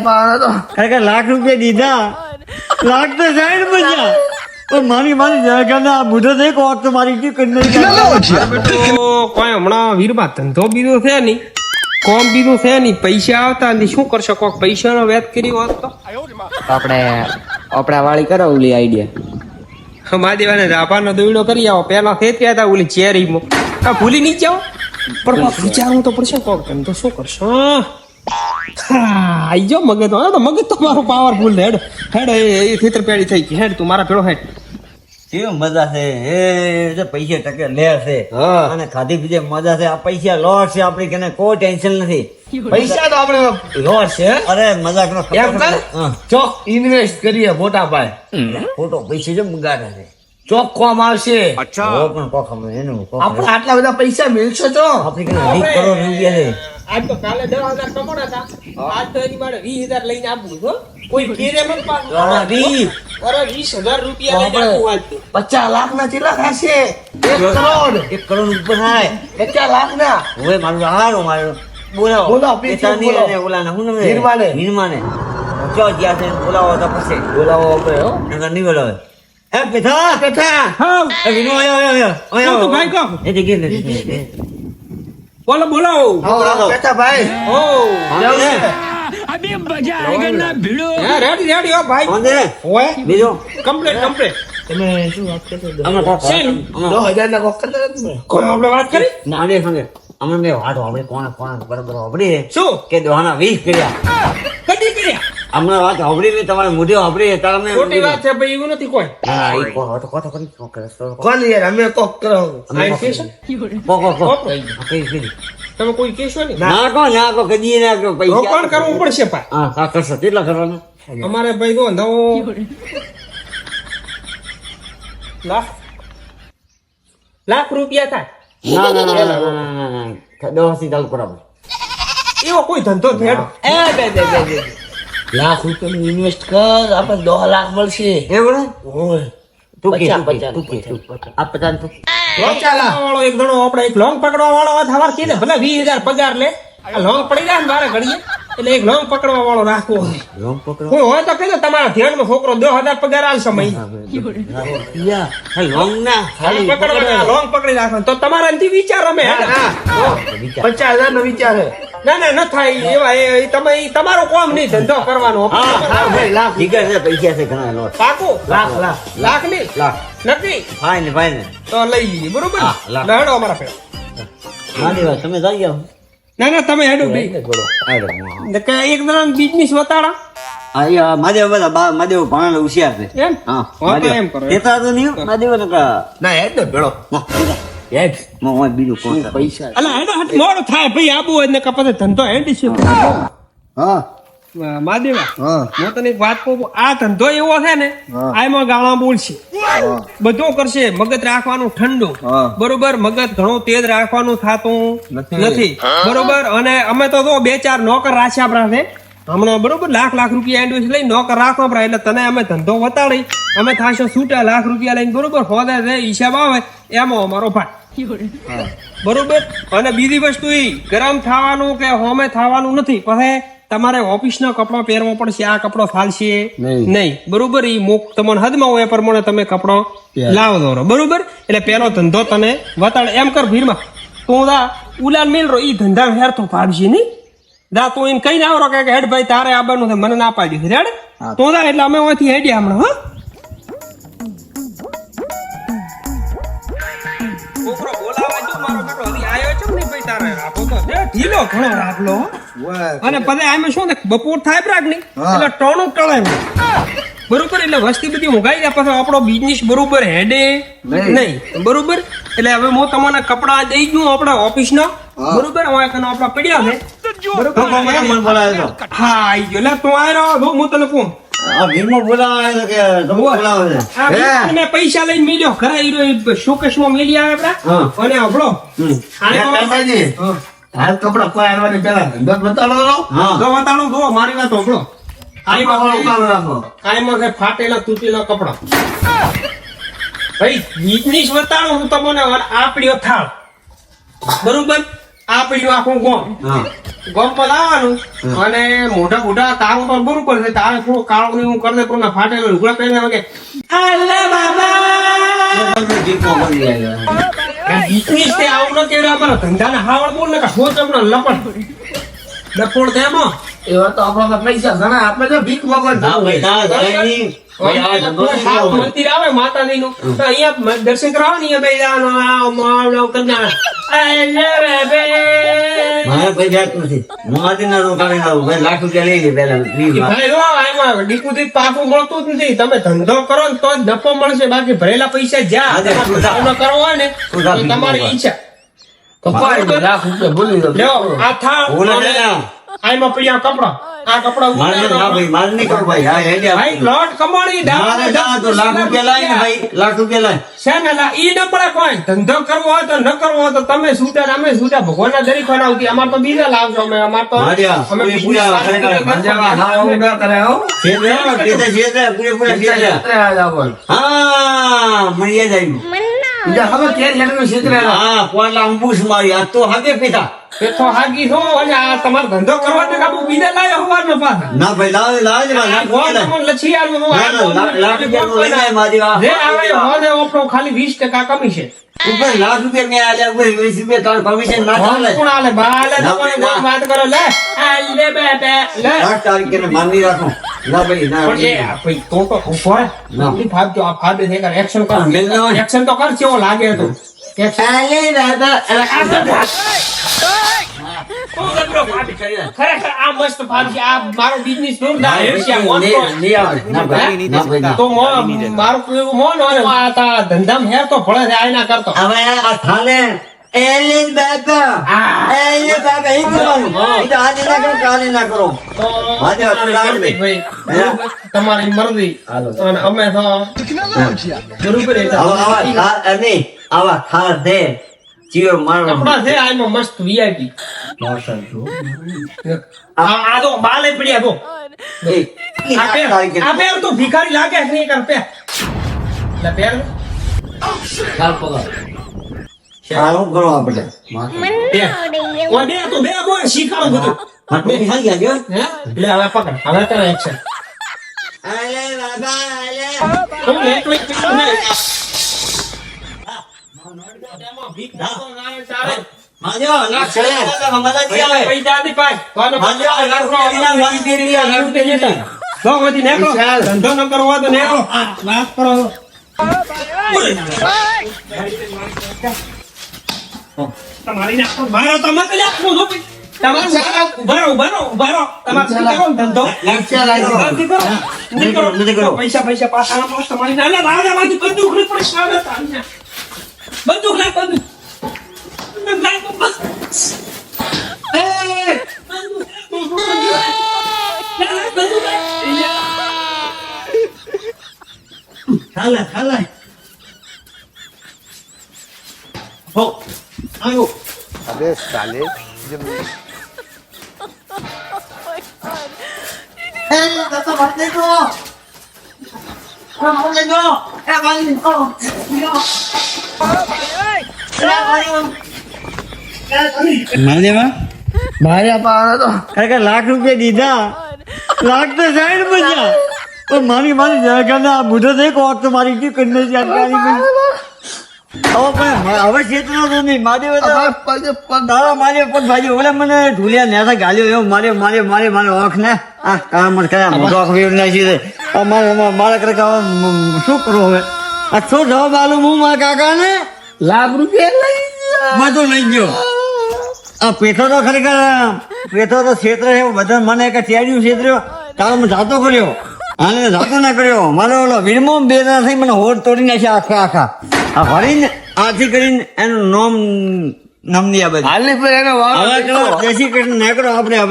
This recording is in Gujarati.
કારણ કે લાખ રૂપિયા દીધા. લાખ તો સાઈડ પણ મારી મારી જગના બુઢો તો મારી કી કરી. કોઈ હમણાં વીરમાં ધંધો બીજો છે નહીં. કોમ બીજું છે નહીં. પૈસા આવતા નથી. શું કરશો? કોક પૈસાનો વેત કરી હોત તો? આપણે ઓપડા વાળી કરો ઓલી આઈડિયા મહાદેવાને રાભાનો દોયડો કરી આવો. પેલા ખેત્યા હતા ઓલી ચેરીમાં. આ ભૂલી નહીં જાઓ. પણ વિચારવું તો પડશે કોક ધંધો. શું કરશો? હા આઈ જાઓ મગજ તો મગજ તો મારો પાવરફુલ હેડ હેડ એ ખેતર પેડી થઈ ગઈ. હેડ તું મારા પેલો હેડ. કેવી મજા છે? એ જે પૈસે ટકે લે છે. હા. અને ખાધી પીજે મજા છે. આ પૈસા લોટ છે આપણી કેને કોઈ ટેન્શન નથી. પૈસા તો આપણે લોટ છે અરે મજાક નો ચોક ઇન્વેસ્ટ કરીએ મોટા ભાઈ. ખોટો પૈસા જે બગાડે છે? ચોક કોમ આવશે પણ કોક એનું આપણે આટલા બધા પૈસા મેળશો તો. આપણી કને વીસ કરોડ રૂપિયા છે. આજ તો કાલે દસ હજાર કમાણા હતા. આજ તો એની મારે વીસ હજાર લઈને કોઈ ઘેરે મત તો. પચાસ લાખ ના ચેલા ખાશે એક કરોડ. એક કરોડ ઉપર થાય. પચાસ લાખ ના હવે મારું હારો મારું. બોલાવો. બોલાવો? વીરમાને. વીરમાને. ચો જ્યાં બોલાવો તો પછી. બોલાવો આપણે નહીં બોલાવે Eh, Peter! Peter! Không! Ê, Vino ơi, ơi, ơi, ơi, ơi, tụi bay con! Ê, chị kia này, બોલો બોલો. બોલો કેતા ભાઈ. ઓ અબે બજાય ગના ભીડો. હે રેડી રેડી ઓ ભાઈ. ઓને ઓએ બીજો. Complete complete. તમે અમે સેલ આપણે વાત કરી? અમે વાત આપણે કોણ કોણ બરાબર આપણે શું? કે દોહાના વીસ કર્યા. કદી કર્યા? હમણાં વાત સાંભળી લે તમારે મુદ્દે સાંભળી તાર અમે ખોટી વાત છે ભાઈ એવું નથી કોઈ હા એ કો તો કો તો કો કરે કોણ યાર અમે કો કરો અમે કો કો કો તમે કોઈ કેશો ને ના કો ના કો કદી ના કો પૈસા રોકાણ કરવું પડશે પા હા હા કરશો કેટલા કરવાના અમારે ભાઈ જો નવો લાખ લાખ રૂપિયા થાય ના ના ના ના ના ના દોસી ચાલુ કરાવો એવો કોઈ ધંધો થયો એ બે બે બે બે લાખ રૂપિયાનું ઇન્વેસ્ટ કર આપણે દોઢ લાખ મળશે. એવું ને? તું કે તું કે, તું કે, પચાસ, તું કે. આ પચાસ તું વાળો એક જણો આપણે એક લોંગ પકડવા વાળો હોય સવાર કીધે ભલે વીસ હજાર પગાર લે. આ લોંગ પડી જાય ને મારે ઘડીએ. એટલે એક લોંગ પકડવા વાળો રાખવો. લોંગ કોઈ હોય તો કહેજો તમારા ધ્યાનમાં છોકરો દસ હજાર પગાર આલશે મહિને. લોંગ ના ખાલી પકડવા લોંગ પકડી રાખો તો તમારા વિચાર અમે. પચાસ હજાર નો વિચાર ના ના ન થાય. એવા એ એ તમે તમારો કોમ નહીં ધંધો કરવાનો. હા હા ભાઈ લાખ. ઠીક છે પૈસા છે ઘણા લોટ. પાકો લાખ લાખ. લાખ નહીં? લાખ. નક્કી? Fine fine. તો લઈ લઈએ બરોબર? હા, લાખ. ના, હેડો અમારા પેલા. હા દેવા તમે જઈ જાઓ. ના ના તમે હેડો બે. એક જણા બિઝનેસ વતાડા. માદેવ બધા બા- માદેવ ભણેલો હોશિયાર છે. એમ? હા. એમ કરો. તો નહીં હો, માદેવ ને કા ના હેડ ભેળો. ના, બીજા. હેડમાં બીજું કોણ પૈસા? અલા હેડો હટ મોડું થાય. ભાઈ આબુ હોય ને કપાતે ધંધો હેડી છે. હા. માદેવા હું. તને એક વાત કહું આ ધંધો એવો છે ને આમાં ગાળા બોલશે. બધું કરશે. મગજ રાખવાનું ઠંડુ. બરોબર? મગજ ઘણું તેજ રાખવાનું થાતું નથી. નથી. બરોબર? અને અમે તો જો બે ચાર નોકર રાખ્યા આપણા હમણાં બરોબર લાખ લાખ રૂપિયા એન્ડ લઈ નોકર રાખવા પડે. એટલે તને અમે ધંધો વતાડી. અમે થાશો છૂટા લાખ રૂપિયા લઈને બરોબર હોદે છે હિસાબ આવે. એમાં અમારો ભાઈ બરોબર? અને બીજી વસ્તુ એ ગરમ થવાનું કે હોમે થવાનું નથી પછી તમારે ઓફિસના કપડાં પહેરવા પડશે આ કપડો ફાલશે. નહીં. બરોબર? એ મુક તમને હદમાં હોય એ પ્રમાણે તમે કપડો લાવો દોરો બરોબર? એટલે પેલો ધંધો તને વતાડ. એમ કર ભીડમાં તું દા ઉલાલ મેલ રો ઈ ધંધા હેર તો ભાડશે નહીં. દા તું એને કઈ ના કે હેડ ભાઈ તારે છે મને ના પાડી રેડ તું દા એટલે અમે અહીંથી હેડ્યા હમણાં હા. ઢીલો ઘણો રાખલો અને પછી આમે શું ને બપોર થાય પ્રાગની એટલે ટોણું ટળે બરોબર એટલે વસ્તી બધી ઊંઘાઈ જાય પછી આપણો બિઝનેસ બરોબર હેડે નહીં. બરોબર? એટલે હવે હું તમને કપડા દઈ દઉં આપણા ઓફિસ ના બરોબર? હવે આપણા પડ્યા છે? હા આઈ ગયો. એટલે તું રહો હું તને કહું. પૈસા લઈને મેળ્યો ખરા હીરો શોકેશમાં મેલી આવે આપડા અને. કાકાજી હાલ કપડા કોઈ આવવાની પેલા ધંધો બતાડો તો. બતાડો જો મારી વાત સાંભળો. કાયમાં કઈ ફાટેલા તૂટેલા કપડા. ભાઈ બિઝનેસ બતાડો હું તમને આપડ્યો થાળ. બરોબર? આપડ્યું આખું ગોમ. ગોમ પર આવવાનું અને મોટા મોટા કાળો પર બરોબર છે. તારે થોડું કાળો ને હું કરી દે પણ ફાટેલો. લુગડા પહેરીને વગે આલે બાબા. બીકની છે આવું ન કેવડે અમારા ધંધાને હાવડ બોલ ને કે હો તમને લપડ લપડ તેમાં એવા તો આપણા પૈસા ઘણા આપણે તો ભીખ વગર ના ભાઈ ના મંદિર આવે અહીંયા દર્શન કરવા ને અહીંયા જવાનું. રોકાણે. ભાઈ લાખ રૂપિયા લઈ લે ડીપુથી પાકું મળતું જ નથી. તમે ધંધો કરો ને તો જ નફો મળશે. બાકી ભરેલા પૈસા જ્યાં કરવો હોય ને તમારી ઈચ્છા. કપાઈ લાખ રૂપિયા ભૂલી દો આ થા ભૂલે અને ના. આમાં પડ્યા કપડા. આ કપડા મારે ના ભાઈ મારે નહીં કરવું ભાઈ હા હેડે ભાઈ લોટ કમાણી મારે ના તો લાખ રૂપિયા લાય ને ભાઈ લાખ રૂપિયા લાય. છે ને લા, ઈ ડબડા કોઈ ધંધો કરવો હોય તો ન કરવો હોય તો તમે છૂટા ને અમે છૂટા. ભગવાનના દરેક ખાના આવતી અમાર તો બીજા લાવજો અમે. અમાર તો અમે પૂરી બીજી પૂરા ખરેખર. હા હું ના કરે હો. છેતરે, છેતરે, પૂરેપૂરા છેતરે. છેતરે જ આપણને. હા મળી જાય બીજા ખબર કે હેઠળનું છેતરે જ. હા પોલા અંબુશ મારી આ તો હાગે પીધા એ તો હાગી હો અને આ તમારો ધંધો કરવા દે કાબુ બીજા લાયો હોવાનો પાછા ના ભાઈ લાવ લાવ આ રૂપિયા લાય. તમને લછી ના, ના, આ લાખ- રૂપિયાનું લઈ જાય મારી વાત. જે આવે હોને આપણો ખાલી 20% કમિશન ઉપર લાખ રૂપિયા મેં આલ્યા, ઉપર વીસ રૂપિયા તારું permission ના ચાલે. કોણ આલે? બાલે ના, તમારી વાત કરો? લે. આ લે બે બે લે. આઠ તારીખે ને માની રાખો. ના ભાઈ ના પણ એ ભાઈ. તો તો ઊભો ના. એટલી જો આ ફાટ દે કર. એક્શન કર. એક્શન તો કર કેવો લાગે તો. એક્શન દાદા, આ દાદા. ખરેખર આ મસ્ત ફાટ છે. આ મારો બિઝનેસ. ના ભાઈ, ના મો- મારું મોન હોય ને, આ તા ધંધામાં હેર તો ભળે છે આયના કરતો. હવે આ થાલે. એલે દાદા આ. એલે દાદા એ તો આજે ના કરો કાલે ના કરો? તો બરોબર? તમારી મરજી. અને અમે તો બરોબર એ આવા આવા થા દે. જીવ મારવાનો કપડાં છે આમાં મસ્ત વીઆઈપી આ આ તો બાલે પડ્યા તો આ પેર તો ભિખારી લાગે છે નહીં કર પેર. લે પેર. ચાલ પકડ. સારું કરો આપણે? પેર. ઓ બે તો બે બોય શીખાડો બધું. હા, ટોપી ખાઈ ગયા જો? હે? લે હવે પકડ. હવે તને એક્શન અલે દાદા અલે ધંધો ન કરવો તો નેકળો. વાત કરો. તમારી નાખો. મારો આપવું છો. પૈસા પૈસા પાછા. તમારી નાના રાજામાંથી બંદૂકની પડી સામે તારીને. બંદૂક લાગ બંદૂક લાગ બસ. એ હાલા હાલા હો આયો અરે સાલે જમ એ બાપા મત લેજો મત લેજો દેખો એ ભાઈ દેખો માર્યા પાવાના તો. કાકા લાખ રૂપિયા દીધા. લાખ તો સાઈડ બચ્યા પણ મારી મારી જગા આ બુઢો દેખો આ તો મારી મને ને મને કરે મ- શું કરું હવે આ શું જવાબ આલું હું મારા કાકા ને લાખ રૂપિયા લઈ. લઈ ગયો. આ પેઠો તો ખરેખર પેઠો તો ક્ષેત્ર છે બધા મને એક ટેડ્યું ક્ષેત્ર તારો મેં જાતો કર્યો. આને જાતો ના કર્યો. મારો ઓલો વીરમો બે ના થઈ મને હોર તોડી નાખ્યા આખા આખા. આ ભરીને આથી કરીને એનું નોમ નમની આવે હાલ ને એનો હવે. ચલો દેશી કૃષ્ણ નેકડો આપણે હવે